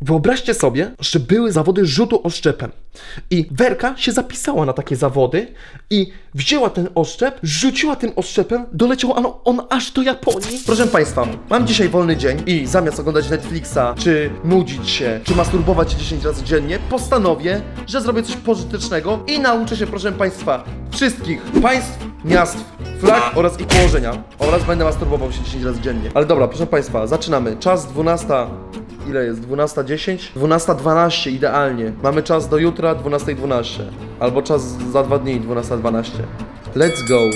Wyobraźcie sobie, że były zawody rzutu oszczepem i Werka się zapisała na takie zawody i wzięła ten oszczep, rzuciła tym oszczepem, doleciał on, on aż do Japonii. Proszę Państwa, mam dzisiaj wolny dzień i zamiast oglądać Netflixa, czy nudzić się, czy masturbować się 10 razy dziennie, postanowię, że zrobię coś pożytecznego i nauczę się, proszę Państwa, wszystkich państw, miast, flag oraz ich położenia oraz będę masturbował się 10 razy dziennie. Ale dobra, proszę Państwa, zaczynamy. Czas 12. Ile jest? 12.10? 12.12 idealnie. Mamy czas do jutra 12.12. Albo czas za dwa dni 12.12. Let's go.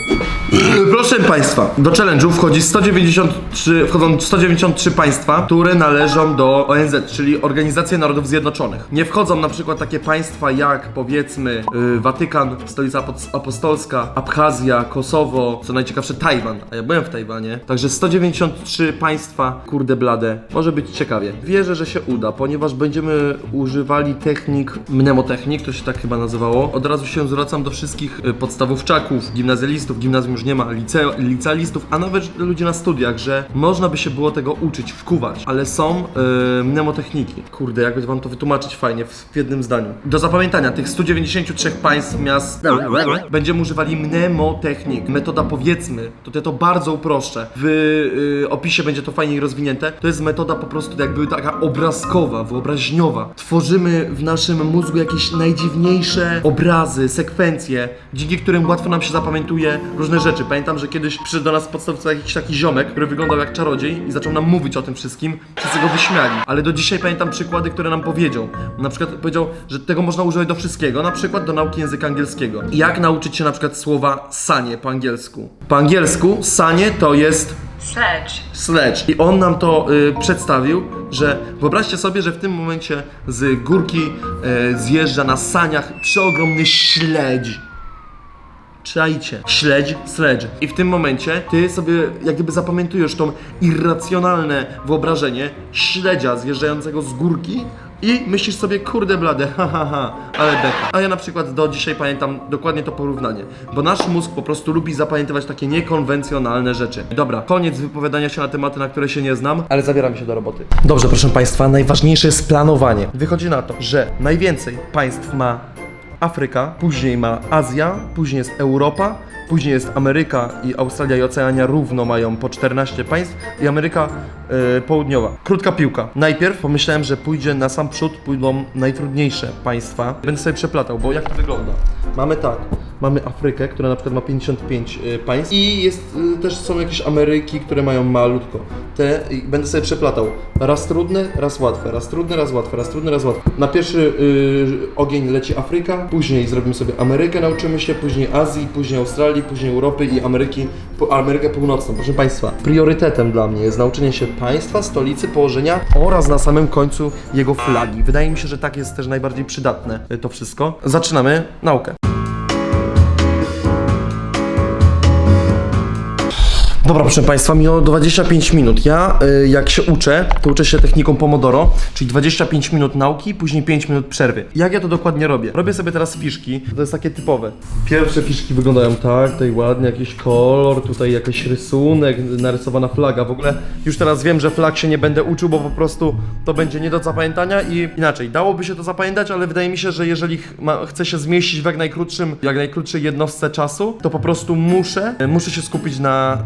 Proszę Państwa, do challenge'u wchodzi 193, wchodzą 193 państwa, które należą do ONZ, czyli Organizacji Narodów Zjednoczonych. Nie wchodzą na przykład takie państwa jak powiedzmy yy, Watykan, Stolica Apos- Apostolska, Abchazja, Kosowo, co najciekawsze Tajwan, a ja byłem w Tajwanie. Także 193 państwa, kurde blade, może być ciekawie. Wierzę, że się uda, ponieważ będziemy używali technik, mnemotechnik, to się tak chyba nazywało. Od razu się zwracam do wszystkich y, gimnazjalistów, gimnazjum już nie ma, lice, licealistów, a nawet ludzi na studiach, że można by się było tego uczyć, wkuwać, ale są y, mnemotechniki. Kurde, jakby wam to wytłumaczyć fajnie w, w jednym zdaniu. Do zapamiętania tych 193 państw, miast, będziemy używali mnemotechnik. Metoda powiedzmy, to ja to bardzo uproszczę. W y, opisie będzie to fajniej rozwinięte. To jest metoda po prostu jakby taka obrazkowa, wyobraźniowa. Tworzymy w naszym mózgu jakieś najdziwniejsze obrazy, sekwencje, dzięki którym łatwo nam się zapamiętuje różne rzeczy. Pamiętam, że kiedyś przyszedł do nas w podstawce jakiś taki ziomek, który wyglądał jak czarodziej i zaczął nam mówić o tym wszystkim. Wszyscy go wyśmiali. Ale do dzisiaj pamiętam przykłady, które nam powiedział. Na przykład powiedział, że tego można używać do wszystkiego, na przykład do nauki języka angielskiego. I Jak nauczyć się na przykład słowa sanie po angielsku? Po angielsku sanie to jest Sledge. sledge. I on nam to y, przedstawił, że wyobraźcie sobie, że w tym momencie z górki y, zjeżdża na saniach przeogromny śledź. Czajcie, śledź, sledge. I w tym momencie ty sobie jak gdyby zapamiętujesz tą irracjonalne wyobrażenie śledzia zjeżdżającego z górki i myślisz sobie, kurde blade, ha ha ha, ale beka. A ja na przykład do dzisiaj pamiętam dokładnie to porównanie, bo nasz mózg po prostu lubi zapamiętywać takie niekonwencjonalne rzeczy. Dobra, koniec wypowiadania się na tematy, na które się nie znam, ale zabieram się do roboty. Dobrze, proszę Państwa, najważniejsze jest planowanie. Wychodzi na to, że najwięcej państw ma Afryka, później ma Azja, później jest Europa, później jest Ameryka i Australia i Oceania równo mają po 14 państw i Ameryka e, Południowa. Krótka piłka. Najpierw pomyślałem, że pójdzie na sam przód, pójdą najtrudniejsze państwa. Będę sobie przeplatał, bo jak to wygląda? Mamy tak. Mamy Afrykę, która na przykład ma 55 y, państw i jest, y, też są jakieś Ameryki, które mają malutko. Te będę sobie przeplatał. Raz trudne, raz łatwe, raz trudne, raz łatwe, raz trudne, raz łatwe. Na pierwszy y, ogień leci Afryka, później zrobimy sobie Amerykę, nauczymy się, później Azji, później Australii, później Europy i Ameryki, po, Amerykę Północną. Proszę Państwa, priorytetem dla mnie jest nauczenie się państwa, stolicy, położenia oraz na samym końcu jego flagi. Wydaje mi się, że tak jest też najbardziej przydatne y, to wszystko. Zaczynamy naukę. Dobra, proszę Państwa, minęło 25 minut. Ja, y, jak się uczę, to uczę się techniką Pomodoro, czyli 25 minut nauki, później 5 minut przerwy. Jak ja to dokładnie robię? Robię sobie teraz fiszki, to jest takie typowe. Pierwsze fiszki wyglądają tak, tutaj ładnie, jakiś kolor, tutaj jakiś rysunek, narysowana flaga. W ogóle już teraz wiem, że flag się nie będę uczył, bo po prostu to będzie nie do zapamiętania i inaczej. Dałoby się to zapamiętać, ale wydaje mi się, że jeżeli ch- ma, chcę się zmieścić w jak najkrótszym, jak najkrótszej jednostce czasu, to po prostu muszę, muszę się skupić na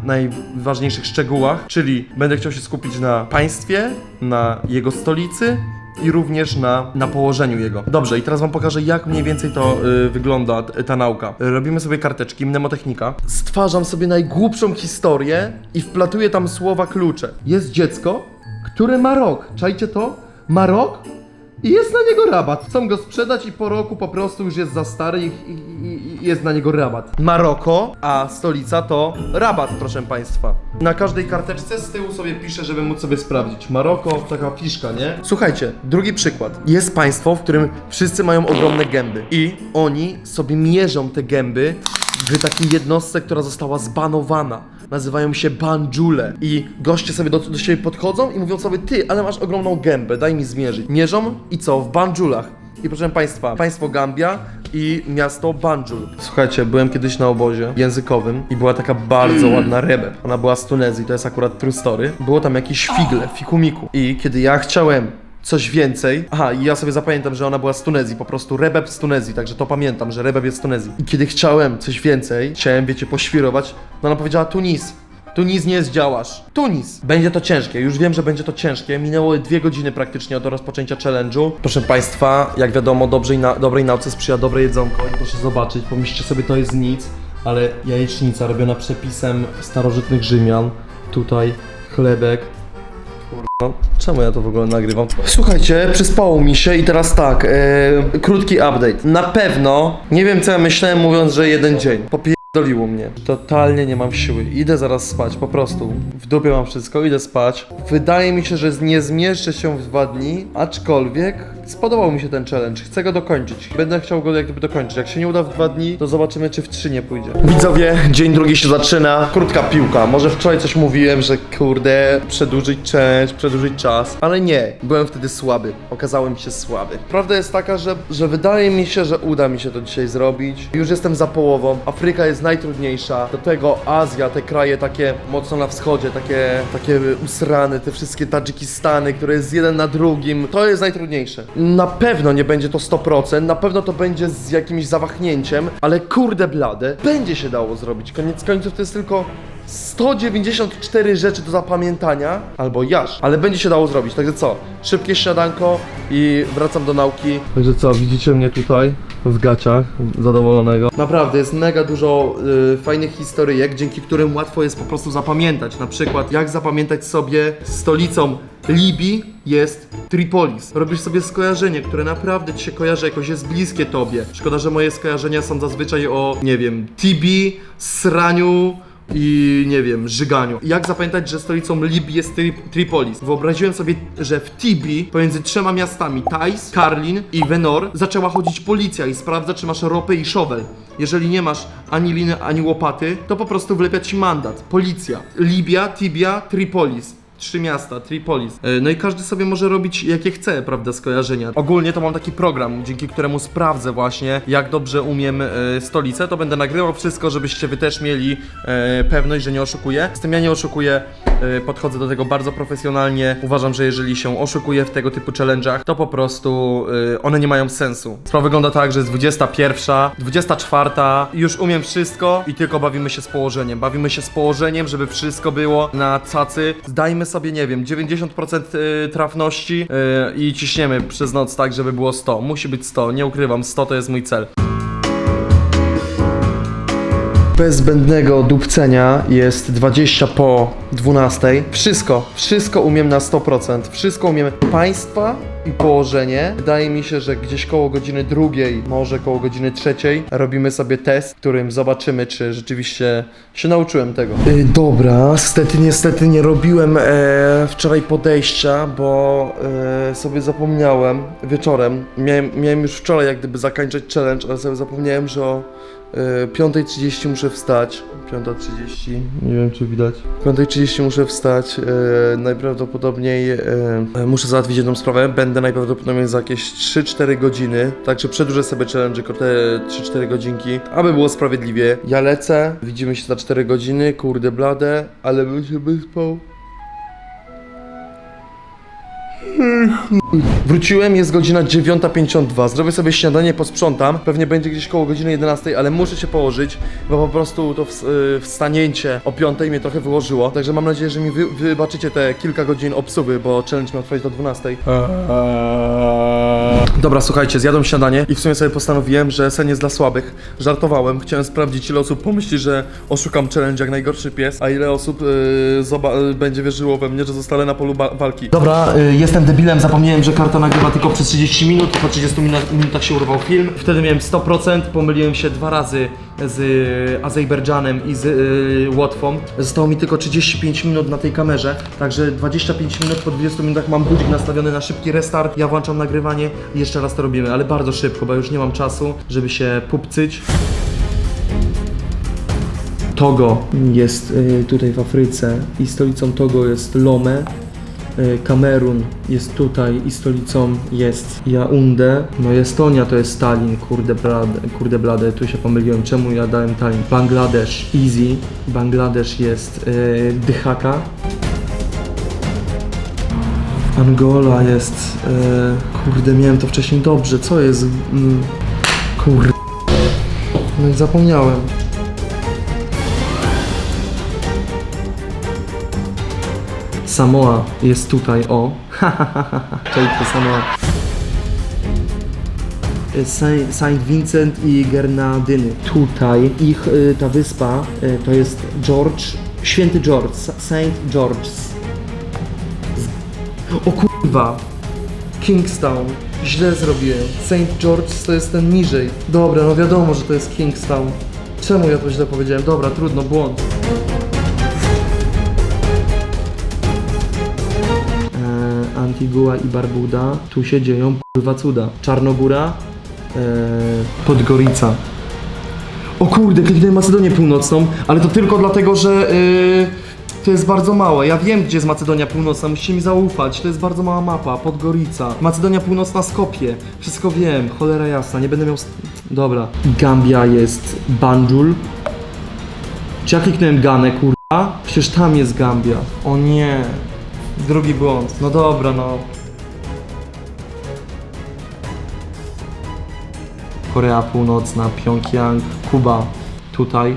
najważniejszych szczegółach, czyli będę chciał się skupić na państwie, na jego stolicy, i również na, na położeniu jego. Dobrze, i teraz wam pokażę, jak mniej więcej to y, wygląda, t- ta nauka. Robimy sobie karteczki, mnemotechnika. Stwarzam sobie najgłupszą historię i wplatuję tam słowa klucze. Jest dziecko, które ma rok. Czajcie to? Ma rok i jest na niego rabat. Chcą go sprzedać i po roku po prostu już jest za stary i, i, i- jest na niego rabat. Maroko, a stolica to rabat, proszę państwa. Na każdej karteczce z tyłu sobie piszę, żeby móc sobie sprawdzić. Maroko, taka fiszka, nie? Słuchajcie, drugi przykład. Jest państwo, w którym wszyscy mają ogromne gęby i oni sobie mierzą te gęby w takiej jednostce, która została zbanowana. Nazywają się banjule. I goście sobie do, do siebie podchodzą i mówią sobie, ty, ale masz ogromną gębę, daj mi zmierzyć. Mierzą i co? W banjulach. I proszę Państwa, państwo Gambia i miasto Banjul. Słuchajcie, byłem kiedyś na obozie językowym i była taka bardzo ładna rebel. Ona była z Tunezji, to jest akurat true story. Było tam jakieś figle, fikumiku. I kiedy ja chciałem coś więcej. Aha, i ja sobie zapamiętam, że ona była z Tunezji, po prostu Rebeb z Tunezji, także to pamiętam, że Rebeb jest z Tunezji. I kiedy chciałem coś więcej, chciałem, wiecie, poświrować, no ona powiedziała Tunis. Tunis nie zdziałasz. Tunis. Będzie to ciężkie, już wiem, że będzie to ciężkie. Minęło dwie godziny praktycznie od rozpoczęcia challenge'u. Proszę Państwa, jak wiadomo, dobrej, na, dobrej nauce sprzyja dobre jedzonko i proszę zobaczyć, pomyślcie sobie, to jest nic, ale jajecznica robiona przepisem starożytnych Rzymian. Tutaj chlebek, no, czemu ja to w ogóle nagrywam? Słuchajcie, przyspało mi się i teraz tak, e, krótki update. Na pewno, nie wiem co ja myślałem mówiąc, że jeden dzień. Popierdoliło mnie. Totalnie nie mam siły. Idę zaraz spać, po prostu. W dupie mam wszystko, idę spać. Wydaje mi się, że nie zmieszczę się w dwa dni, aczkolwiek spodobał mi się ten challenge. Chcę go dokończyć. Będę chciał go jak dokończyć. Jak się nie uda w dwa dni, to zobaczymy, czy w trzy nie pójdzie. Widzowie, dzień drugi się zaczyna. Krótka piłka. Może wczoraj coś mówiłem, że kurde, przedłużyć challenge, przedłużyć czas, ale nie. Byłem wtedy słaby. Okazałem się słaby. Prawda jest taka, że, że wydaje mi się, że uda mi się to dzisiaj zrobić. Już jestem za połową. Afryka jest najtrudniejsza. Do tego Azja, te kraje takie mocno na wschodzie, takie, takie usrane, te wszystkie Tadżykistany, które jest jeden na drugim. To jest najtrudniejsze. Na pewno nie będzie to 100%, na pewno to będzie z jakimś zawahnięciem, ale kurde blade, będzie się dało zrobić. Koniec końców to jest tylko 194 rzeczy do zapamiętania, albo jaż, ale będzie się dało zrobić. Także co? Szybkie śniadanko i wracam do nauki. Także co, widzicie mnie tutaj w gaciach, zadowolonego. Naprawdę jest mega dużo y, fajnych historyjek, dzięki którym łatwo jest po prostu zapamiętać. Na przykład, jak zapamiętać sobie stolicą Libii jest Tripolis. Robisz sobie skojarzenie, które naprawdę ci się kojarzy, jakoś jest bliskie tobie. Szkoda, że moje skojarzenia są zazwyczaj o, nie wiem, Tibi, Sraniu, i nie wiem, żyganiu. Jak zapamiętać, że stolicą Libii jest tri Tripolis? Wyobraziłem sobie, że w Tibii pomiędzy trzema miastami Tais, Karlin i Venor zaczęła chodzić policja i sprawdza, czy masz ropę i szowel. Jeżeli nie masz ani liny, ani łopaty, to po prostu wlepia ci mandat. Policja. Libia, Tibia, Tripolis. Trzy miasta, Tripolis. E, No i każdy sobie może robić jakie chce, prawda, skojarzenia. Ogólnie to mam taki program, dzięki któremu sprawdzę właśnie, jak dobrze umiem e, stolicę. To będę nagrywał wszystko, żebyście wy też mieli e, pewność, że nie oszukuję. Z tym ja nie oszukuję, podchodzę do tego bardzo profesjonalnie. Uważam, że jeżeli się oszukuje w tego typu challenge'ach, to po prostu one nie mają sensu. Sprawa wygląda tak, że jest 21, 24, już umiem wszystko i tylko bawimy się z położeniem. Bawimy się z położeniem, żeby wszystko było na cacy. Zdajmy sobie, nie wiem, 90% y, trafności y, i ciśniemy przez noc tak, żeby było 100. Musi być 100, nie ukrywam, 100 to jest mój cel. Bez zbędnego dupcenia jest 20 po 12. Wszystko, wszystko umiem na 100%. Wszystko umiem. Państwa i położenie. Wydaje mi się, że gdzieś koło godziny drugiej, może koło godziny trzeciej robimy sobie test, w którym zobaczymy, czy rzeczywiście się nauczyłem tego. Yy, dobra, niestety, niestety nie robiłem e, wczoraj podejścia, bo e, sobie zapomniałem wieczorem. Miałem, miałem już wczoraj jak gdyby zakończyć challenge, ale sobie zapomniałem, że o E, 5.30 muszę wstać. 5.30, nie wiem czy widać. 5.30 muszę wstać. E, najprawdopodobniej e, e, muszę załatwić jedną sprawę. Będę najprawdopodobniej za jakieś 3-4 godziny. Także przedłużę sobie challenge o te 3-4 godzinki, aby było sprawiedliwie. Ja lecę, widzimy się za 4 godziny, kurde blade, ale bym się wyspał. Wróciłem, jest godzina 9.52. Zrobię sobie śniadanie, posprzątam. Pewnie będzie gdzieś koło godziny 11, ale muszę się położyć, bo po prostu to y, wstanięcie o 5 mnie trochę wyłożyło. Także mam nadzieję, że mi wy wybaczycie te kilka godzin obsuwy, bo challenge miał trwać do 12. Dobra, słuchajcie, zjadłem śniadanie i w sumie sobie postanowiłem, że sen jest dla słabych. Żartowałem, chciałem sprawdzić ile osób pomyśli, że oszukam challenge jak najgorszy pies, a ile osób y, zoba- y, będzie wierzyło we mnie, że zostanę na polu walki. Dobra, y, jestem debilem, zapomniałem, że karta nagrywa tylko przez 30 minut, po 30 minut- minutach się urwał film. Wtedy miałem 100%, pomyliłem się dwa razy z y, Azerbejdżanem i z y, Łotwą. Zostało mi tylko 35 minut na tej kamerze, także 25 minut po 20 minutach mam budzik nastawiony na szybki restart. Ja włączam nagrywanie i jeszcze raz to robimy, ale bardzo szybko, bo już nie mam czasu, żeby się pupcyć. Togo jest y, tutaj w Afryce i stolicą Togo jest Lome. Y, Kamerun jest tutaj i stolicą jest Yaounde. No Estonia to jest Tallinn, kurde blade, kurde blade, tu się pomyliłem, czemu ja dałem Tallinn? Bangladesz, easy. Bangladesz jest y, Dhaka. Angola jest. E, kurde, miałem to wcześniej dobrze. Co jest? Mm, kurde. No i zapomniałem. Samoa jest tutaj, o. To Samoa. Saint, Saint Vincent i Gernadyny. Tutaj ich, y, ta wyspa, y, to jest George, święty George, Sa- Saint George's. O kurwa, Kingstown. Źle zrobiłem. St. George to jest ten niżej. Dobra, no wiadomo, że to jest Kingstown. Czemu ja to źle powiedziałem? Dobra, trudno, błąd. Antigua i Barbuda. Tu się dzieją kurwa cuda. Czarnogóra. E, Podgorica. O kurde, kliknąłem Macedonię Północną, ale to tylko dlatego, że yy, to jest bardzo małe. Ja wiem, gdzie jest Macedonia Północna, musicie mi zaufać. To jest bardzo mała mapa, Podgorica. Macedonia Północna, Skopie. Wszystko wiem, cholera jasna, nie będę miał... Dobra. Gambia jest Banjul. Czy ja kliknąłem Ganę, kurwa? Przecież tam jest Gambia. O nie. Drugi błąd. No dobra, no. Korea Północna, Pjongjang, Kuba. Tutaj.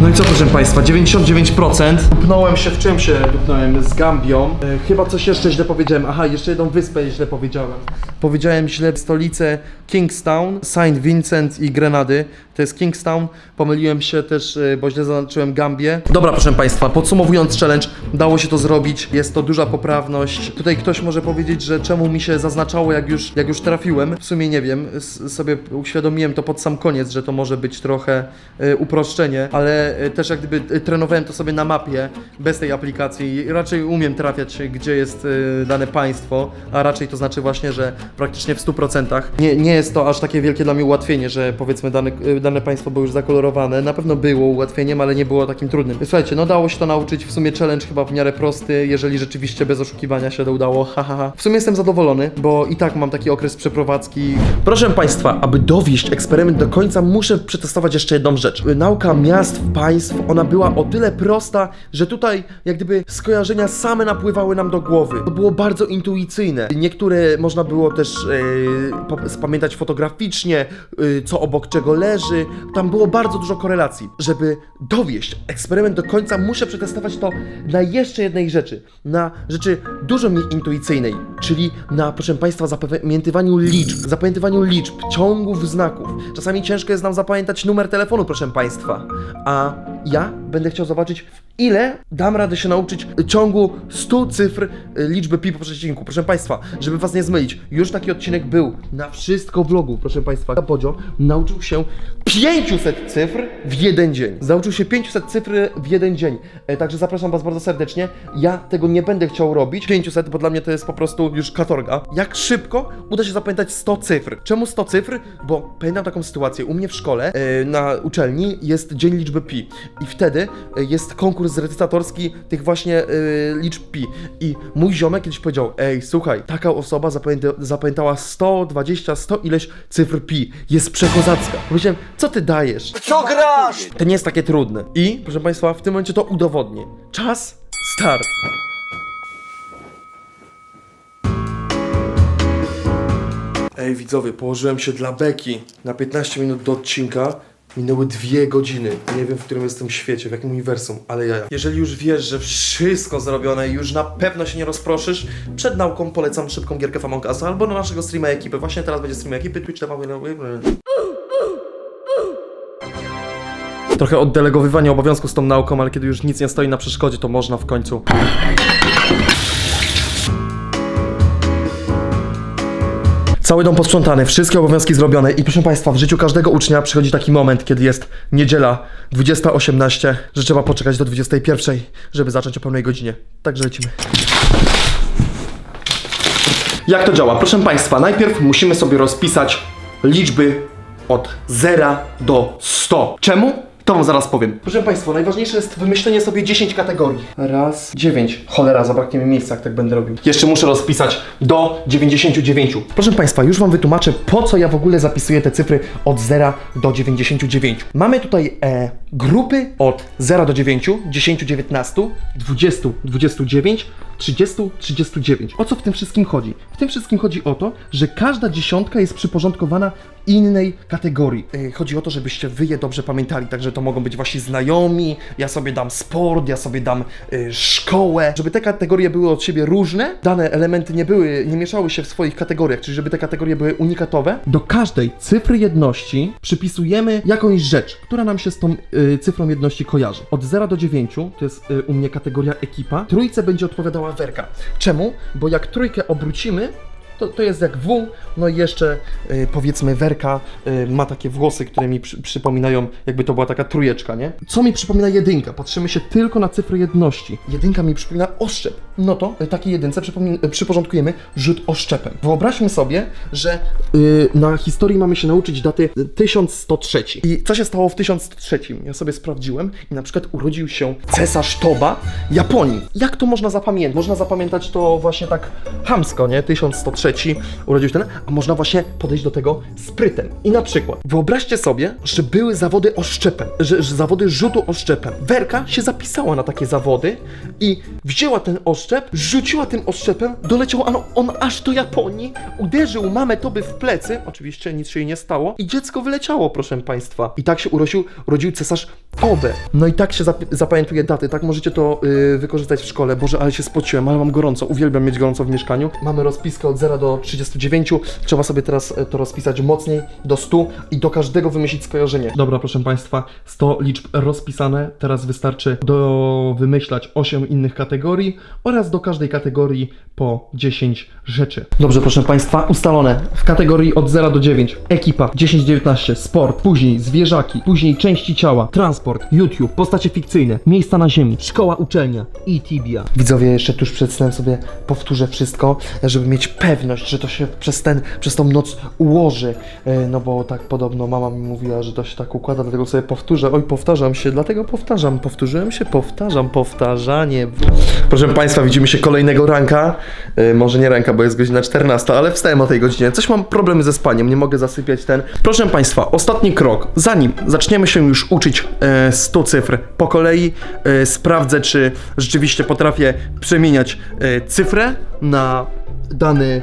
No i co proszę Państwa, 99%. Dupnąłem się, w czym się dupnąłem? Z Gambią. E, chyba coś jeszcze źle powiedziałem. Aha, jeszcze jedną wyspę źle powiedziałem. Powiedziałem źle stolicę Kingstown, Saint Vincent i Grenady. To jest Kingstown. Pomyliłem się też, e, bo źle zaznaczyłem Gambię. Dobra, proszę Państwa, podsumowując challenge, dało się to zrobić. Jest to duża poprawność. Tutaj ktoś może powiedzieć, że czemu mi się zaznaczało, jak już, jak już trafiłem. W sumie nie wiem, sobie uświadomiłem to pod sam koniec, że to może być trochę e, uproszczenie, ale e, też jak gdyby trenowałem to sobie na mapie bez tej aplikacji raczej umiem trafiać, gdzie jest dane państwo, a raczej to znaczy właśnie, że praktycznie w 100%. Nie, nie jest to aż takie wielkie dla mnie ułatwienie, że powiedzmy dane, e, dane państwo było już zakolorowane. Na pewno było ułatwieniem, ale nie było takim trudnym. Słuchajcie, no dało się to nauczyć, w sumie challenge chyba w miarę prosty, jeżeli rzeczywiście bez oszukiwania się to udało, hahaha. Ha, ha. W sumie jestem zadowolony, bo i tak mam taki okres przeprowadzki. Proszę Państwa, aby dowieść eksperyment do końca, muszę przetestować jeszcze jedną rzecz. Nauka miast, państw, ona była o tyle prosta, że tutaj jak gdyby skojarzenia same napływały nam do głowy. To było bardzo intuicyjne. Niektóre można było też po- spamiętać fotograficznie, e, co obok czego leży. Tam było bardzo dużo korelacji. Żeby dowieść eksperyment do końca, muszę przetestować to na jeszcze jednej rzeczy. Na rzeczy dużo mniej intuicyjnej, czyli na, proszę Państwa, zapamiętywaniu liczb. Zapamiętywaniu liczb, ciągów znaków. Czasami ciężko jest nam zapamiętać numer telefonu, proszę Państwa. A ja będę chciał zobaczyć, ile dam radę się nauczyć ciągu 100 cyfr y, liczby pi po przecinku. Proszę Państwa, żeby Was nie zmylić, już taki odcinek był na wszystko vlogu, proszę Państwa. Bodzio nauczył się 500 cyfr w jeden dzień. Nauczył się 500 cyfr w jeden dzień. E, także zapraszam Was bardzo serdecznie. Ja tego nie będę chciał robić. 500, bo dla mnie to jest po prostu już katorga. Jak szybko uda się zapamiętać 100 cyfr? Czemu 100 cyfr? Bo pamiętam taką sytuację. U mnie w szkole, e, na uczelni jest dzień liczby pi. I wtedy e, jest konkurs recytatorski tych właśnie e, liczb pi. I mój ziomek kiedyś powiedział, ej, słuchaj, taka osoba zapamięta, zapamiętała 120, 100 ileś cyfr pi. Jest przekozacka. Powiedziałem, co ty dajesz? Co grasz? To nie jest takie trudne. I, proszę Państwa, w tym momencie to udowodnię. Czas, start. Ej, widzowie, położyłem się dla Beki na 15 minut do odcinka. Minęły dwie godziny. Nie wiem, w którym jestem świecie, w jakim uniwersum, ale ja. Jeżeli już wiesz, że wszystko zrobione i już na pewno się nie rozproszysz, przed nauką polecam szybką gierkę w Among Us albo na naszego streama ekipy. Właśnie teraz będzie stream ekipy, Twitch, TV, Trochę oddelegowywanie obowiązku z tą nauką, ale kiedy już nic nie stoi na przeszkodzie, to można w końcu. Cały dom posprzątany, wszystkie obowiązki zrobione i proszę Państwa, w życiu każdego ucznia przychodzi taki moment, kiedy jest niedziela 20.18, że trzeba poczekać do 21.00, żeby zacząć o pełnej godzinie. Także lecimy. Jak to działa? Proszę Państwa, najpierw musimy sobie rozpisać liczby od 0 do 100. Czemu? To wam zaraz powiem. Proszę Państwa, najważniejsze jest wymyślenie sobie 10 kategorii. Raz, 9. Cholera, zabraknie mi miejsca, jak tak będę robił. Jeszcze muszę rozpisać do 99. Proszę Państwa, już wam wytłumaczę, po co ja w ogóle zapisuję te cyfry od 0 do 99. Mamy tutaj e, grupy od 0 do 9, 10, 19, 20, 29, 30, 39. O co w tym wszystkim chodzi? W tym wszystkim chodzi o to, że każda dziesiątka jest przyporządkowana innej kategorii. Chodzi o to, żebyście wy je dobrze pamiętali, także to mogą być wasi znajomi, ja sobie dam sport, ja sobie dam yy, szkołę, żeby te kategorie były od siebie różne, dane elementy nie były, nie mieszały się w swoich kategoriach, czyli żeby te kategorie były unikatowe. Do każdej cyfry jedności przypisujemy jakąś rzecz, która nam się z tą yy, cyfrą jedności kojarzy. Od 0 do 9 to jest yy, u mnie kategoria ekipa. Trójce będzie odpowiadała Czemu? Bo jak trójkę obrócimy, to, to jest jak W, no i jeszcze y, powiedzmy Werka y, ma takie włosy, które mi przy, przypominają, jakby to była taka trójeczka, nie? Co mi przypomina jedynka? Patrzymy się tylko na cyfry jedności. Jedynka mi przypomina oszczep. No to y, takiej jedynce przypomin- y, przyporządkujemy rzut oszczepem. Wyobraźmy sobie, że y, na historii mamy się nauczyć daty y, 1103. I co się stało w 1103? Ja sobie sprawdziłem i na przykład urodził się cesarz Toba Japonii. Jak to można zapamiętać? Można zapamiętać to właśnie tak hamsko, nie? 1103 urodził się ten, a można właśnie podejść do tego sprytem. I na przykład wyobraźcie sobie, że były zawody oszczepem, że, że zawody rzutu oszczepem. Werka się zapisała na takie zawody i wzięła ten oszczep, rzuciła tym oszczepem, doleciał on, on aż do Japonii, uderzył mamę Toby w plecy, oczywiście nic się jej nie stało i dziecko wyleciało, proszę państwa. I tak się urodził, urodził cesarz Tobe. No i tak się zap- zapamiętuje daty, tak możecie to y, wykorzystać w szkole. Boże, ale się spociłem, ale mam gorąco, uwielbiam mieć gorąco w mieszkaniu. Mamy rozpiskę od 0 do 39, trzeba sobie teraz y, to rozpisać mocniej, do 100 i do każdego wymyślić skojarzenie. Dobra, proszę Państwa, 100 liczb rozpisane, teraz wystarczy do wymyślać 8 innych kategorii oraz do każdej kategorii po 10 rzeczy. Dobrze, proszę Państwa, ustalone. W kategorii od 0 do 9 ekipa 10-19, sport, później zwierzaki, później części ciała, transport, YouTube, postacie fikcyjne, miejsca na ziemi, szkoła, uczelnia i tibia. Widzowie, jeszcze tuż przed snem sobie powtórzę wszystko, żeby mieć pewność, że to się przez ten, przez tą noc ułoży. E, No bo tak podobno mama mi mówiła, że to się tak układa, dlatego sobie powtórzę. Oj, powtarzam się, dlatego powtarzam. Powtórzyłem się, powtarzam, powtarzanie. Proszę Państwa, widzimy się kolejnego ranka. E, Może nie ranka, bo jest godzina 14, ale wstałem o tej godzinie. Coś mam problemy ze spaniem, nie mogę zasypiać ten. Proszę Państwa, ostatni krok. Zanim zaczniemy się już uczyć e, 100 cyfr po kolei, e, sprawdzę, czy rzeczywiście potrafię przemieniać e, cyfrę na dany,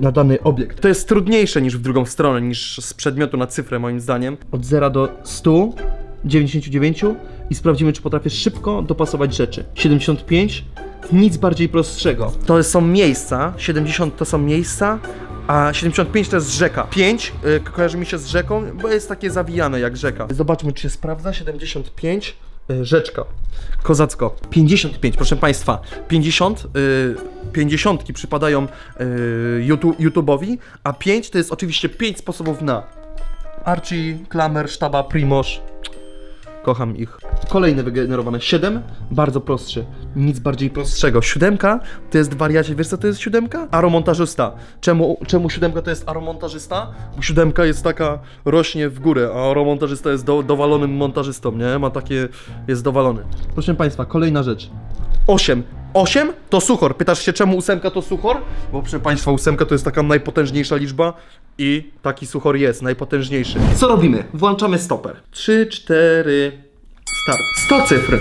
na dany obiekt. To jest trudniejsze niż w drugą stronę, niż z przedmiotu na cyfrę moim zdaniem. Od 0 do 100, 99 i sprawdzimy, czy potrafię szybko dopasować rzeczy. 75, nic bardziej prostszego. To są miejsca, 70 to są miejsca, a 75 to jest rzeka. 5 y, kojarzy mi się z rzeką, bo jest takie zawijane jak rzeka. Zobaczmy, czy się sprawdza. 75 y, rzeczka. Kozacko. 55, proszę Państwa. 50, y, 50 przypadają y, YouTube, YouTube'owi, a 5 to jest oczywiście 5 sposobów na. Archie, Klamer, Sztaba, Primoż. Kocham ich. Kolejne wygenerowane. 7, bardzo prostszy. Nic bardziej prostszego. Siódemka to jest wariacie. Wiesz co to jest siódemka? Aromontażysta. Czemu, czemu siódemka to jest aromontażysta? Bo siódemka jest taka, rośnie w górę, a aromontażysta jest do, dowalonym montażystą, nie? Ma takie, jest dowalony. Proszę Państwa, kolejna rzecz. 8. 8 to suchor. Pytasz się, czemu ósemka to suchor? Bo proszę Państwa, ósemka to jest taka najpotężniejsza liczba i taki suchor jest, najpotężniejszy. Co robimy? Włączamy stoper. 3, 4, start. 100 cyfr.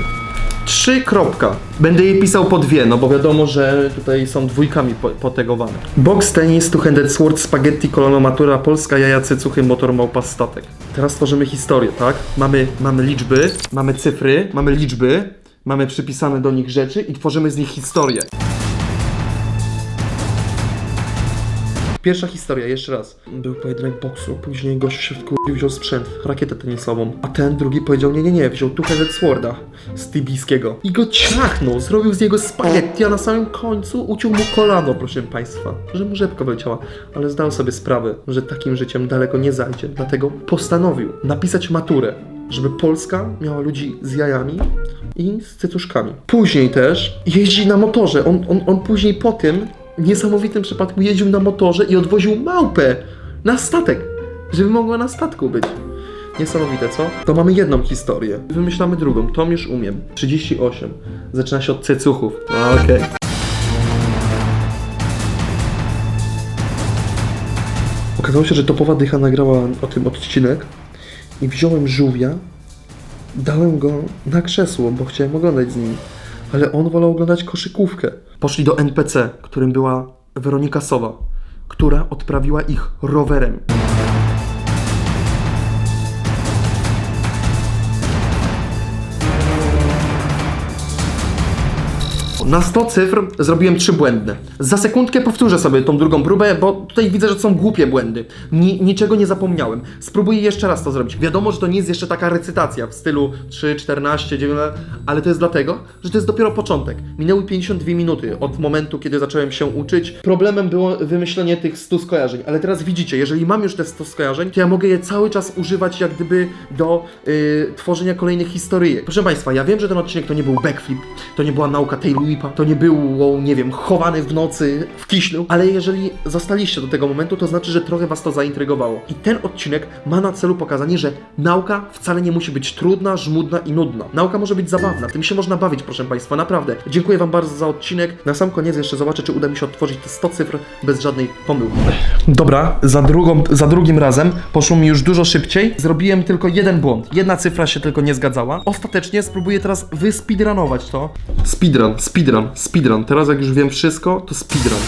3 kropka. Będę jej pisał po dwie, no bo wiadomo, że tutaj są dwójkami po- potegowane. Box, tenis, two-handed sword, spaghetti, kolono, matura, polska, jaja, cycuchy, motor, małpa, statek. Teraz tworzymy historię, tak? Mamy, mamy liczby, mamy cyfry, mamy liczby, mamy przypisane do nich rzeczy i tworzymy z nich historię. Pierwsza historia, jeszcze raz. Był pojedynek boksu, później gość się wkurwił, wziął sprzęt, rakietę tenisową, a ten drugi powiedział nie, nie, nie, wziął Two-Headed Sworda z Tibijskiego i go ciachnął, zrobił z niego spaghetti, a na samym końcu uciął mu kolano, proszę Państwa, że mu rzepka wyleciała, ale zdał sobie sprawę, że takim życiem daleko nie zajdzie, dlatego postanowił napisać maturę, żeby Polska miała ludzi z jajami i z cycuszkami. Później też jeździ na motorze, on, on, on później po tym niesamowitym przypadku jeździł na motorze i odwoził małpę na statek, żeby mogła na statku być. Niesamowite, co? To mamy jedną historię. Wymyślamy drugą. Tom już umiem. 38. Zaczyna się od cecuchów. Okej. Okazało się, że topowa dycha nagrała o tym odcinek i wziąłem żółwia, dałem go na krzesło, bo chciałem oglądać z nim, ale on wolał oglądać koszykówkę. Poszli do NPC, którym była Weronika Sowa, która odprawiła ich rowerem. Na 100 cyfr zrobiłem trzy błędne. Za sekundkę powtórzę sobie tą drugą próbę, bo tutaj widzę, że są głupie błędy. Ni niczego nie zapomniałem. Spróbuję jeszcze raz to zrobić. Wiadomo, że to nie jest jeszcze taka recytacja w stylu 3, 14, 9, ale to jest dlatego, że to jest dopiero początek. Minęły 52 minuty od momentu, kiedy zacząłem się uczyć. Problemem było wymyślenie tych 100 skojarzeń, ale teraz widzicie, jeżeli mam już te 100 skojarzeń, to ja mogę je cały czas używać jak gdyby do y, tworzenia kolejnych historyjek. Proszę Państwa, ja wiem, że ten odcinek to nie był backflip, to nie była nauka Taylor To nie było, nie wiem, chowany w nocy w kiślu, ale jeżeli zostaliście do tego momentu, to znaczy, że trochę Was to zaintrygowało. I ten odcinek ma na celu pokazanie, że nauka wcale nie musi być trudna, żmudna i nudna. Nauka może być zabawna, tym się można bawić, proszę Państwa, naprawdę. Dziękuję Wam bardzo za odcinek. Na sam koniec jeszcze zobaczę, czy uda mi się odtworzyć te 100 cyfr bez żadnej pomyłki. Dobra, za, drugą, za drugim razem poszło mi już dużo szybciej. Zrobiłem tylko jeden błąd. Jedna cyfra się tylko nie zgadzała. Ostatecznie spróbuję teraz wyspeedrunować to. Speedrun, speedrun, speedrun. Teraz jak już wiem wszystko, to speedrun.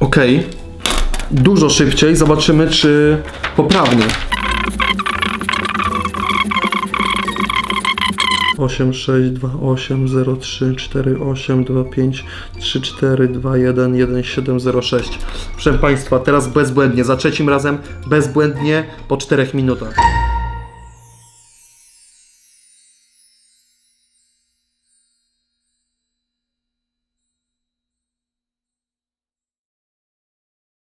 Okej. Dużo szybciej. Zobaczymy, czy poprawnie. 8, 6, 2, 8, 0, 3, 4, 8, 2, 5, 3, 4, 2, 1, 1, 7, 0, 6. Proszę Państwa, teraz bezbłędnie, za trzecim razem bezbłędnie po 4 minutach.